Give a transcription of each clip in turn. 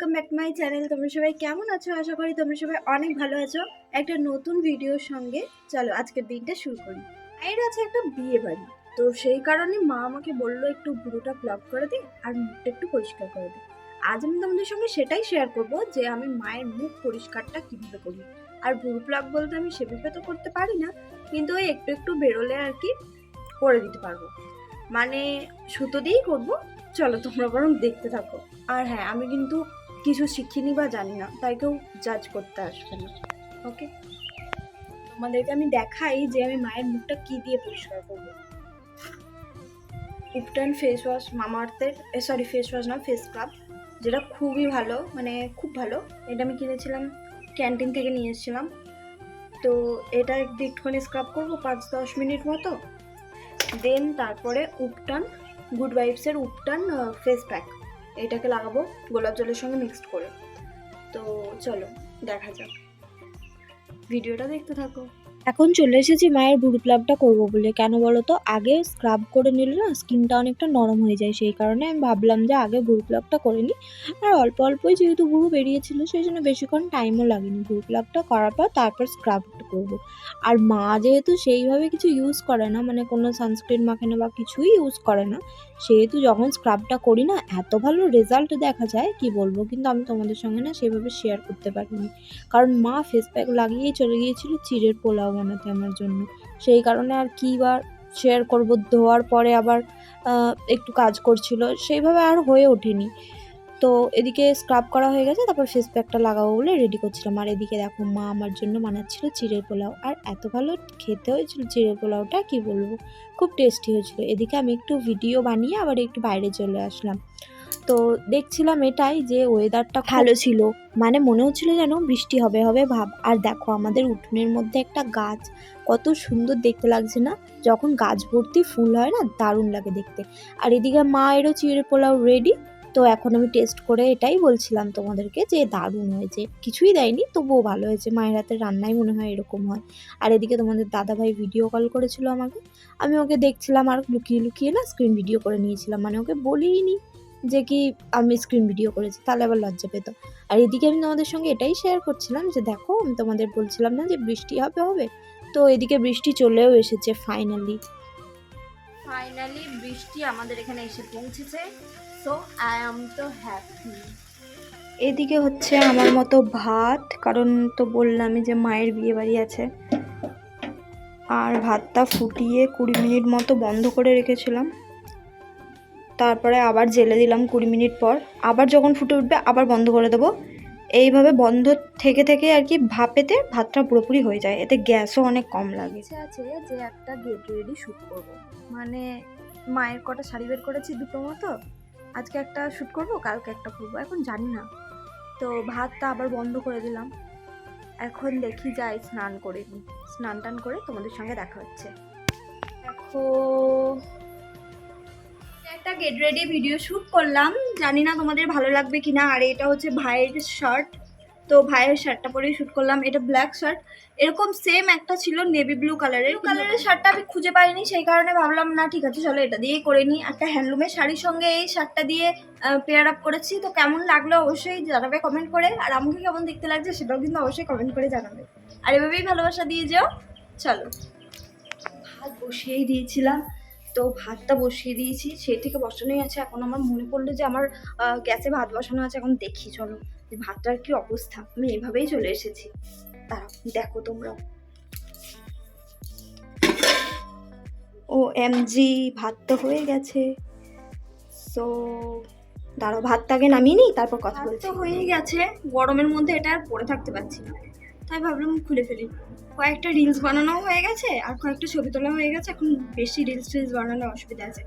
Welcome back my channel তোমরা সবাই কেমন আছো? আশা করি তোমরা সবাই অনেক ভালো আছো। একটা নতুন ভিডিওর সঙ্গে চলো আজকের দিনটা শুরু করি। এর আছে একটা বিয়ে বাড়ি। তো সেই কারণে মা আমাকে বলল, একটু বুড়োটা ব্লক করে দিই আর মুখটা একটু পরিষ্কার করে দে। আজ আমি তোমাদের সঙ্গে সেটাই শেয়ার করব যে আমি মায়ের মুখ পরিষ্কারটা কীভাবে করি। আর ভুরু প্লাগ বলতে আমি সেভাবে তো করতে পারি না, কিন্তু ওই একটু একটু বেরোলে আর কি করে দিতে পারব। মানে সুতো দিয়েই করব। চলো তোমরা বরং দেখতে থাকো। আর হ্যাঁ আমি কিন্তু কিছু শিখিনি বা জানি না, তাই কেউ জাজ করতে আসবে না ওকে তোমাদেরকে আমি দেখাই যে আমি মায়ের মুখটা কি দিয়ে পরিষ্কার করব। উপটান ফেস ওয়াশ মামার্থের সরি ফেস ওয়াশ না ফেস স্ক্রাব যেটা খুবই ভালো মানে খুব ভালো। এটা আমি কিনেছিলাম ক্যান্টিন থেকে নিয়ে এসেছিলাম। তো এটা একটুখানি স্ক্রাব করব পাঁচ দশ মিনিট মতো। দেন তারপরে উপটান গুড ভাইবসের উপটান ফেস প্যাক এটাকে লাগাবো গোলাপ জলের সঙ্গে মিক্সড করে। তো চলো দেখা যাক। ভিডিওটা দেখতে থাকো। এখন চলে এসেছি মায়ের ভুরু প্লাবটা করব বলে। কেন বলো তো আগে স্ক্রাব করে নিলে না স্কিনটা অনেকটা নরম হয়ে যায়। সেই কারণে আমি ভাবলাম যে আগে ভুরু প্লাবটা করে নিই। আর অল্প অল্পই যেহেতু ভুরু বেরিয়েছিল, সেই জন্য বেশিক্ষণ টাইমও লাগেনি। ভুরু প্লাবটা করার পর তারপর স্ক্রাবটা করব। আর মা যেহেতু সেইভাবে কিছু ইউজ করে না মানে কোনো সানস্ক্রিন মাখে না বা কিছুই ইউজ করে না, সেহেতু যখন স্ক্রাবটা করি না, এত ভালো রেজাল্ট দেখা যায়, কি বলব? কিন্তু আমি তোমাদের সঙ্গে না সেভাবে শেয়ার করতে পারিনি। কারণ মা ফেস প্যাক লাগিয়েই চলে গিয়েছিল চিড়ের পোলাও বানাতে আমার জন্য। সেই কারণে আর কী বা শেয়ার করব? ধোয়ার পরে আবার একটু কাজ করছিল। সেইভাবে আর হয়ে ওঠেনি। তো এদিকে স্ক্রাব করা হয়ে গেছে, তারপর ফেস প্যাকটা লাগাবো বলে রেডি করছিলাম। আর এদিকে দেখো, মা আমার জন্য বানাচ্ছিল চিড়ের পোলাও। আর এত ভালো খেতে হয়েছিল চিড়ের পোলাওটা, কি বলব? খুব টেস্টি হয়েছিল। এদিকে আমি একটু ভিডিও বানিয়ে আবার একটু বাইরে চলে আসলাম। তো দেখছিলাম এটাই যে ওয়েদারটা ভালো ছিল। মানে মনে হচ্ছিল যেন বৃষ্টি হবে হবে ভাব। আর দেখো আমাদের উঠোনের মধ্যে একটা গাছ, কত সুন্দর দেখতে লাগছে না? যখন গাছ ভর্তি ফুল হয় না, দারুণ লাগে দেখতে। আর এদিকে মায়েরও চিড়ে পোলাও রেডি তো এখন আমি টেস্ট করে এটাই বলছিলাম তোমাদেরকে যে দারুণ হয়েছে। কিছুই দেয়নি, তবুও ভালো হয়েছে। মায়ের হাতের রান্নাই মনে হয় এরকম হয়। আর এদিকে তোমাদের দাদাভাই ভিডিও কল করেছিল আমাকে। আমি ওকে দেখছিলাম আর লুকিয়ে লুকিয়ে না স্ক্রিন ভিডিও করে নিয়েছিলাম। মানে ওকে বলেই বলিনি যে কি আমি স্ক্রিন ভিডিও করেছি তাহলে আবার লজ্জা পেত। আর এদিকে আমি তোমাদের সঙ্গে এটাই শেয়ার করছিলাম যে দেখো আমি তোমাদের বলছিলাম না যে বৃষ্টি হবে হবে। তো এদিকে বৃষ্টি চলেও এসেছে ফাইনালি ফাইনালি বৃষ্টি আমাদের এখানে এসে পৌঁছেছে। সো আই এম তো হ্যাপি এদিকে হচ্ছে আমার মতো ভাত কারণ তো বললামই যে মায়ের বিয়ে বাড়ি আছে। আর ভাতটা ফুটিয়ে কুড়ি মিনিট মতো বন্ধ করে রেখেছিলাম। তারপরে আবার জেলে দিলাম কুড়ি মিনিট পর। আবার যখন ফুটে উঠবে, আবার বন্ধ করে দেবো। এইভাবে বন্ধ থেকে থেকে আর কি ভাপেতে ভাতটা পুরোপুরি হয়ে যায়। এতে গ্যাসও অনেক কম লাগে। আছে যে একটা গেট রেডি শ্যুট করব। মানে মায়ের কটা শাড়ি বের করেছি দুটো মতো। আজকে একটা শ্যুট করব, কালকে একটা করব, এখন জানি না। তো ভাতটা আবার বন্ধ করে দিলাম। এখন দেখি যাই স্নান করে, স্নান টান করে তোমাদের সঙ্গে দেখা হচ্ছে। দেখো একটা গেট রেডি ভিডিও শ্যুট করলাম। জানি না তোমাদের ভালো লাগবে কিনা আর এটা হচ্ছে ভাইয়ের শার্ট তো ভাইয়ের শার্টটা পরেই শ্যুট করলাম এটা ব্ল্যাক শার্ট এরকম সেম একটা ছিল নেভি ব্লু কালারের কালারের শার্টটা আমি খুঁজে পাইনি সেই কারণে ভাবলাম না ঠিক আছে চলো এটা দিয়েই করে নিই। একটা হ্যান্ডলুমের শাড়ির সঙ্গে এই শার্টটা দিয়ে পেয়ার আপ করেছি। তো কেমন লাগল অবশ্যই জানাবে কমেন্ট করে আর আমাকে কেমন দেখতে লাগছে সেটাও কিন্তু অবশ্যই কমেন্ট করে জানাবে। আর এভাবেই ভালোবাসা দিয়ে যাও চলো। ভাত বসিয়েই দিয়েছিলাম। তো ভাতটা বসিয়ে দিয়েছি সেই থেকে বসানোই আছে। এখন আমার মনে পড়ল যে আমার গ্যাসে ভাত বসানো আছে এখন দেখি চলো। যে ভাতটার কি অবস্থা? আমি এভাবেই চলে এসেছি। দাঁড়াও দেখো তোমরা ও এমজি ভাত তো হয়ে গেছে। সো দাঁড়াও ভাতটাকে নামিয়ে নিই তারপর কথা বলছি। হয়ে গেছে গরমের মধ্যে এটা আর পরে থাকতে পারছি না। তাই ভাবলাম খুলে ফেলি। কয়েকটা রিলস বানানো হয়ে গেছে, আর কয়েকটা ছবি তোলা হয়ে গেছে, এখন বেশি রিলস টিলস বানানোর অসুবিধা আছে।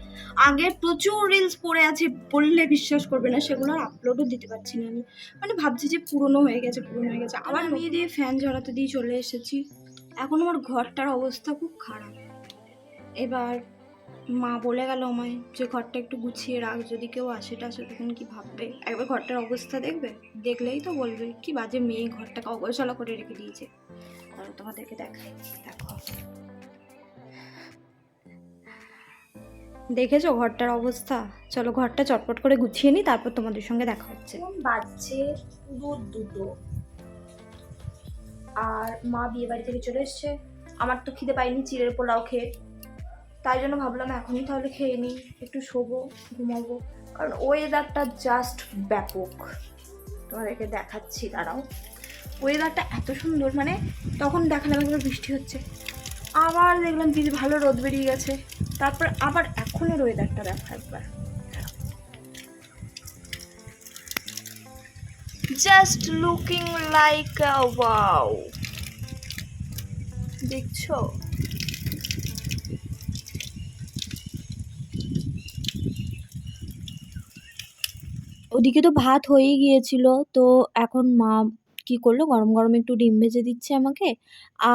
আগে প্রচুর রিলস পড়ে আছে, বললে বিশ্বাস করবে না, সেগুলো আর আপলোডও দিতে পারছি না আমি। মানে ভাবছি যে পুরনো হয়ে গেছে, পুরনো হয়ে গেছে। আবার নিয়ে দিয়ে ফ্যান ঝরাতে দিয়ে চলে এসেছি। এখন আমার ঘরটার অবস্থা খুব খারাপ। এবার মা বলে গেল আমায় যে, ঘরটা একটু গুছিয়ে রাখ, যদি কেউ আসে টাসে, তখন কি ভাববে? একবার ঘরটার অবস্থা দেখবে? দেখলেই তো বলবে, কি বাজে মেয়ে, ঘরটাকে অগোছালো করে রেখে দিয়েছে। আর তোমাদেরকে দেখাই। দেখো। দেখেছ ঘরটার অবস্থা? চলো ঘরটা চটপট করে গুছিয়ে নিই, তারপর তোমাদের সঙ্গে দেখা হচ্ছে। বাজছে পুরো দুটো। আর মা বিয়ে বাড়ি থেকে চলে এসছে। আমার তো খিদে পাইনি, চিড়ের পোলাও খেয়ে। তাই জন্য ভাবলাম এখনই তাহলে খেয়ে নিই, একটু শোবো, ঘুমাবো। কারণ ওয়েদারটা জাস্ট ব্যাপক। তোমাদেরকে দেখাচ্ছি, দাঁড়াও। ওয়েদারটা এত সুন্দর মানে তখন দেখালাম একবার বৃষ্টি হচ্ছে। আবার দেখলাম দিদি ভালো রোদ বেরিয়ে গেছে। তারপর আবার এখনের ওয়েদারটা দেখা একবার। জাস্ট লুকিং লাইক দেখছ? ওদিকে তো ভাত হয়েই গিয়েছিল তো এখন মা কি করল? গরম গরম একটু ডিম ভেজে দিচ্ছে আমাকে।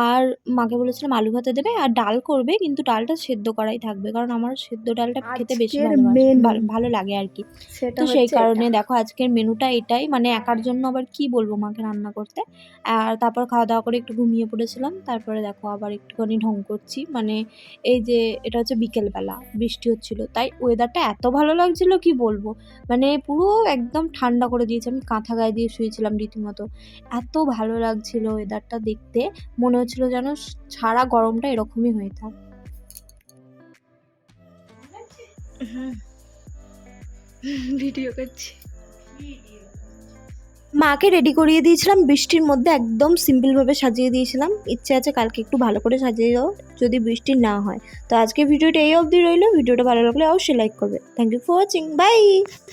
আর মাকে বলেছিলাম আলু ভাতে দেবে আর ডাল করবে কিন্তু ডালটা সেদ্ধ করাই থাকবে। কারণ আমার সেদ্ধ ডালটা খেতে বেশি ভালো লাগে আর কি। তো সেই কারণে দেখো আজকের মেনুটা এটাই মানে একার জন্য আবার কি বলব মাকে রান্না করতে? আর তারপর খাওয়া দাওয়া করে একটু ঘুমিয়ে পড়েছিলাম তারপরে দেখো আবার একটুখানি ঢং করছি। মানে এই যে এটা হচ্ছে বিকেলবেলা বৃষ্টি হচ্ছিল। তাই ওয়েদারটা এত ভালো লাগছিল কি বলব? মানে পুরো একদম ঠান্ডা করে দিয়েছে। আমি কাঁথা গায়ে দিয়ে শুয়েছিলাম রীতিমতো। এত ভালো লাগছিল ওয়েদারটা দেখতে। মনে হচ্ছিল যেন সারা গরমটা এরকমই হয়ে থাক। ভিডিও করছি। মাকে রেডি করিয়ে দিয়েছিলাম বৃষ্টির মধ্যে একদম সিম্পলভাবে সাজিয়ে দিয়েছিলাম। ইচ্ছে আছে কালকে একটু ভালো করে সাজিয়ে দাও যদি বৃষ্টি না হয়। তো আজকে ভিডিওটা এই অবধি রইল। ভিডিওটা ভালো লাগলে অবশ্যই লাইক করবে। Thank you for watching bye